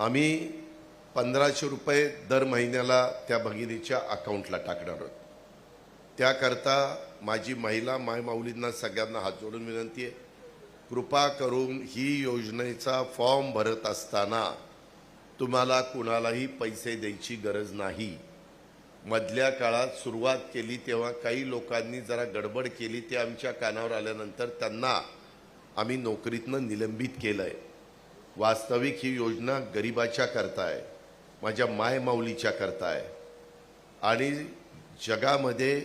आम्ही पंधराशे रुपये दर महिन्याला त्या भगिनीच्या अकाउंटला टाकणार आहोत. त्याकरता माझी महिला मायमाऊलींना सगळ्यांना हात जोडून विनंती आहे. कृपा करून ही योजनेचा फॉर्म भरत असताना तुम्हाला कुणालाही पैसे द्यायची गरज नाही. मधल्या काळात सुरुवात केली तेव्हा काही लोकांनी जरा गडबड केली ते आमच्या कानावर आल्यानंतर त्यांना आम्ही नोकरीतनं निलंबित केलं आहे वास्तविक ही योजना गरिबाच्या करता आहे माझ्या मायमाऊलीच्या करता आहे आणि जगामध्ये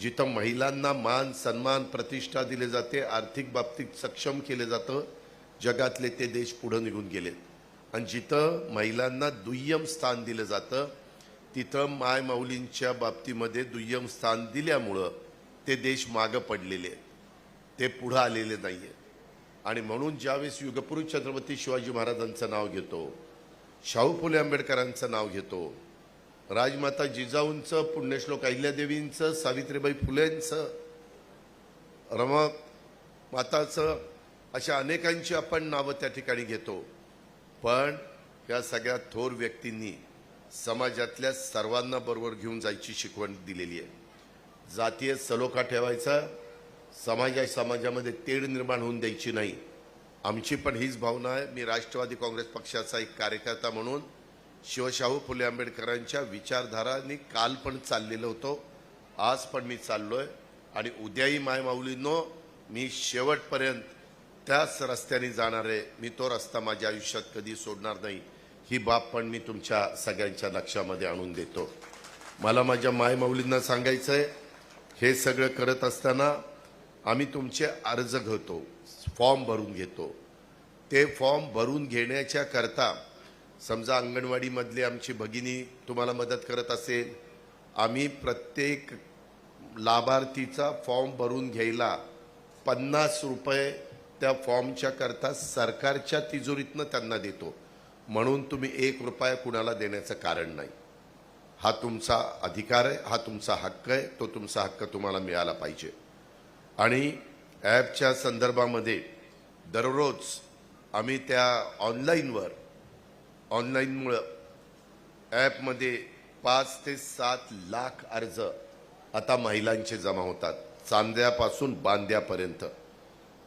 जिथं महिलांना मान सन्मान प्रतिष्ठा दिले जाते आर्थिक बाबतीत सक्षम केले जातं जगातले ते देश पुढं निघून गेलेत. आणि जिथं महिलांना दुय्यम स्थान दिलं जातं तिथं मायमाऊलींच्या बाबतीमध्ये दुय्यम स्थान दिल्यामुळं ते देश मागं पडलेले आहेत. ते पुढं आलेले नाही आहेत आणि म्हणून ज्यावेळेस युगपुरुष छत्रपती शिवाजी महाराजांचं नाव घेतो शाहू फुले आंबेडकरांचं नाव घेतो राजमाता जिजाऊंचं पुण्यश्लोक अहिल्यादेवींचं सावित्रीबाई फुलेंचं रमा माताचं अशा अनेकांची आपण नावं त्या ठिकाणी घेतो. पण या सगळ्या थोर व्यक्तींनी समाजातल्या सर्वांना बरोबर घेऊन जायची शिकवण दिलेली आहे. जातीय सलोखा ठेवायचा समाजा समाजामध्ये तेढ निर्माण होऊन द्यायची नाही. आमची पण हीच भावना आहे. मी राष्ट्रवादी काँग्रेस पक्षाचा एक कार्यकर्ता म्हणून शिवशाहू फुले आंबेडकरांच्या विचारधारांनी काल पण चाललेलो होतो. आज पण मी चाललोय. आणि उद्याही मायमाऊलींनो मी शेवटपर्यंत त्याच रस्त्याने जाणार आहे. मी तो रस्ता माझ्या आयुष्यात कधी सोडणार नाही. ही बाब पण मी तुमच्या सगळ्यांच्या लक्षामध्ये आणून देतो. मला माझ्या मायमाऊलींना सांगायचं आहे हे सगळं करत असताना आम्ही तुमचे अर्ज घेतो फॉर्म भरून घेतो. ते फॉर्म भरून घेण्याच्या करता समजा अंगणवाडीमधली आमची भगिनी तुम्हाला मदत करत असेल आम्ही प्रत्येक लाभार्थीचा फॉर्म भरून घ्यायला पन्नास रुपये त्या फॉर्मच्या करता सरकारच्या तिजोरीतनं त्यांना देतो. म्हणून तुम्ही एक रुपया कुणाला देण्याचं कारण नाही. हा तुमचा अधिकार आहे हा तुमचा हक्क आहे तो तुमचा हक्क तुम्हाला मिळाला पाहिजे. आणि ॲपच्या संदर्भामध्ये दररोज आम्ही त्या ऑनलाईनवर ऑनलाईनमुळं ॲपमध्ये पाच ते सात लाख अर्ज आता महिलांचे जमा होतात. चांद्यापासून बांद्यापर्यंत.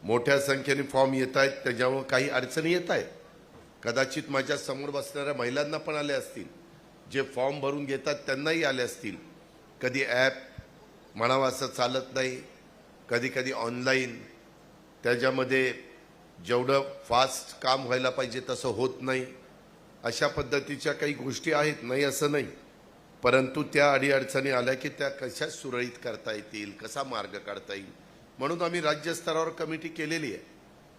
मोठ्या संख्येने फॉर्म येत आहेत त्याच्यामुळं काही अडचणी येत आहेत. कदाचित माझ्यासमोर बसणाऱ्या महिलांना पण आले असतील. जे फॉर्म भरून घेतात त्यांनाही आले असतील. कधी ॲप म्हणावं असं चालत नाही कधी कधी ऑनलाईन त्याच्यामध्ये जेवढं फास्ट काम व्हायला पाहिजे तसं होत नाही. अशा पद्धतीच्या काही गोष्टी आहेत नाही असं नाही. परंतु त्या अडीअडचणी आल्या की त्या कशा सुरळीत करता येतील कसा मार्ग काढता येईल? म्हणून आम्ही राज्यस्तरावर कमिटी केलेली आहे.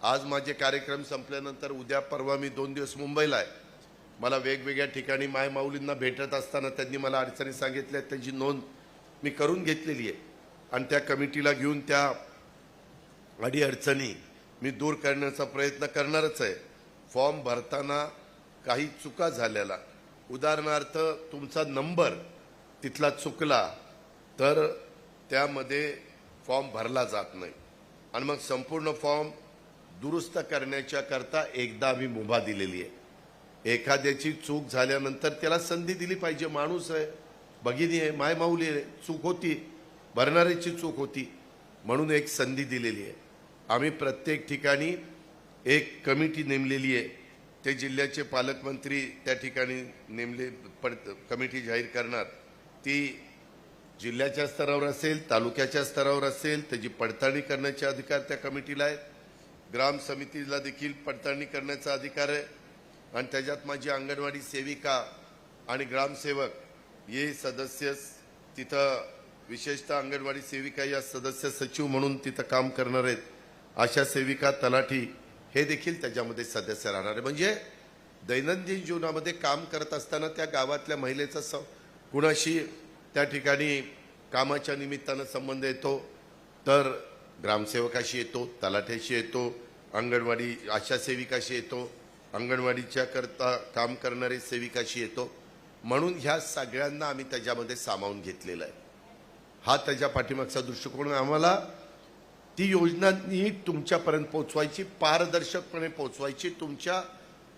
आज माझे कार्यक्रम संपल्यानंतर उद्या परवा मी दोन दिवस मुंबईला आहे. मला वेगवेगळ्या ठिकाणी मायमाऊलींना भेटत असताना त्यांनी मला अडचणी सांगितल्या त्यांची नोंद मी करून घेतलेली आहे. आणि त्या कमिटीला घेऊन त्या अडीअडचणी मी दूर करण्याचा प्रयत्न करणारच आहे. फॉर्म भरताना काही चुका झालेला उदाहरणार्थ तुमचा नंबर तिथला चुकला तर त्यामध्ये फॉर्म भरला जात नाही. आणि मग संपूर्ण फॉर्म दुरुस्त करण्याच्या करता एकदा आम्ही मुभा दिलेली आहे. एखाद्याची चूक झाल्यानंतर त्याला संधी दिली पाहिजे. माणूस आहे भगिनी आहे मायमाऊली आहे चूक होती. भरणाऱ्याची चूक होती म्हणून एक संधी दिलेली आहे. आम्ही प्रत्येक ठिकाणी एक कमिटी नेमलेली आहे. ते जिल्ह्याचे पालकमंत्री त्या ठिकाणी नेमले पड कमिटी जाहीर करणार. ती जिल्ह्याच्या स्तरावर असेल तालुक्याच्या स्तरावर असेल त्याची पडताळणी करण्याचे अधिकार त्या कमिटीला आहेत. ग्राम समितीला देखील पडताळणी करण्याचा अधिकार आहे. आणि त्याच्यात माझी अंगणवाडी सेविका आणि ग्रामसेवक हे सदस्य तिथं विशेषतः अंगणवाडी सेविका या सदस्य सचिव म्हणून तिथं काम करणार आहेत. अशा सेविका तलाठी हे देखील त्याच्यामध्ये सदस्य राहणार आहे म्हणजे दैनंदिन जीवनामध्ये काम करत असताना त्या गावातल्या महिलेचा स कुणाशी त्या ठिकाणी कामाच्या निमित्तानं संबंध येतो तर ग्रामसेवकाशी येतो तलाठ्याशी येतो अंगणवाडी आशा सेविकाशी येतो अंगणवाडीच्या करता काम करणारे सेविकाशी येतो. म्हणून ह्या सगळ्यांना आम्ही त्याच्यामध्ये सामावून घेतलेलं आहे. हा त्याच्या पाठीमागचा दृष्टिकोन आहे. आम्हाला ती योजना नीट तुमच्यापर्यंत पोहोचवायची पारदर्शकपणे पोहोचवायची. तुमच्या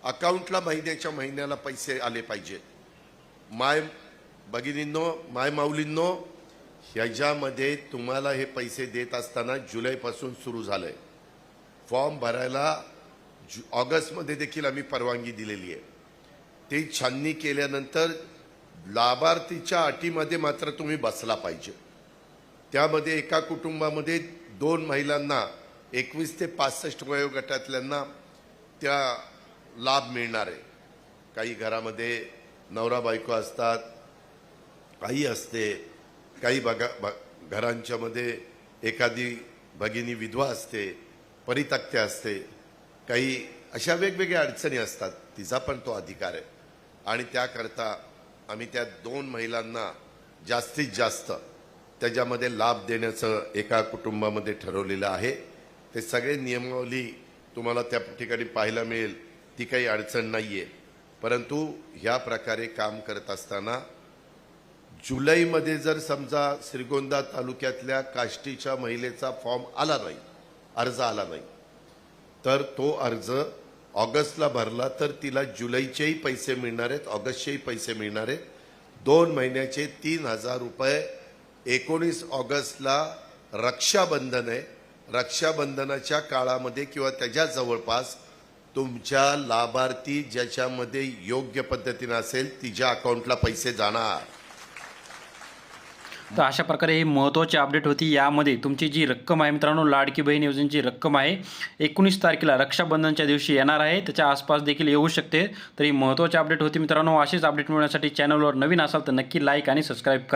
अकाउंटला महिन्याच्या महिन्याला पैसे आले पाहिजेत माय भगिनींनो माय माऊलींनो ह्याच्यामध्ये तुम्हाला हे पैसे देत असताना जुलैपासून सुरू झालंय. फॉर्म भरायला जु ऑगस्टमध्ये देखील आम्ही परवानगी दिलेली आहे. ते छाननी केल्यानंतर लाभार्थीच्या अटीमध्ये मात्र तुम्ही बसला पाहिजे. त्यामध्ये एका कुटुंबामध्ये दोन महिलांना एकवीस ते पासष्ट वयोगटातल्यांना त्या लाभ मिळणार आहे. काही घरामध्ये नवरा बायको असतात आई असते काही बघा ब घरांच्यामध्ये एखादी भगिनी विधवा असते परितक्त्या असते काही अशा वेगवेगळ्या अडचणी असतात तिचा पण तो अधिकार आहे. आणि त्याकरता आम्ही त्या दोन महिलांना जास्तीत जास्त त्याच्यामध्ये लाभ देण्याचं एका कुटुंबामध्ये ठरवलेलं आहे. ते सगळे नियमावली तुम्हाला त्या ठिकाणी पाहायला मिळेल. ती काही अडचण नाही आहे परंतु ह्या प्रकारे काम करत असताना जुलैमध्ये जर समजा श्रीगोंदा तालुक्यातल्या काष्टीच्या महिलेचा फॉर्म आला नाही अर्ज आला नाही तर तो अर्ज ऑगस्टला भरला तर तिला जुलैचेही पैसे मिळणार आहेत ऑगस्टचेही पैसे मिळणार आहेत. दोन महिन्याचे तीन हजार रुपये एकोणीस ऑगस्टला रक्षाबंधन आहे. रक्षाबंधनाच्या काळामध्ये किंवा त्याच्या जवळपास तुमच्या लाभार्थी ज्याच्यामध्ये योग्य पद्धतीनं असेल तिच्या अकाउंटला पैसे जाणार. तर अशा प्रकारे ही महत्त्वाची अपडेट होती. यामध्ये तुमची जी रक्कम आहे मित्रांनो लाडकी बहीण योजनेची रक्कम आहे एकोणीस तारखेला रक्षाबंधनच्या दिवशी येणार आहे. त्याच्या आसपास देखील येऊ शकते. तर ही महत्त्वाची अपडेट होती मित्रांनो. अशीच अपडेट मिळण्यासाठी चॅनलवर नवीन असाल तर नक्की लाईक आणि सबस्क्राईब करा.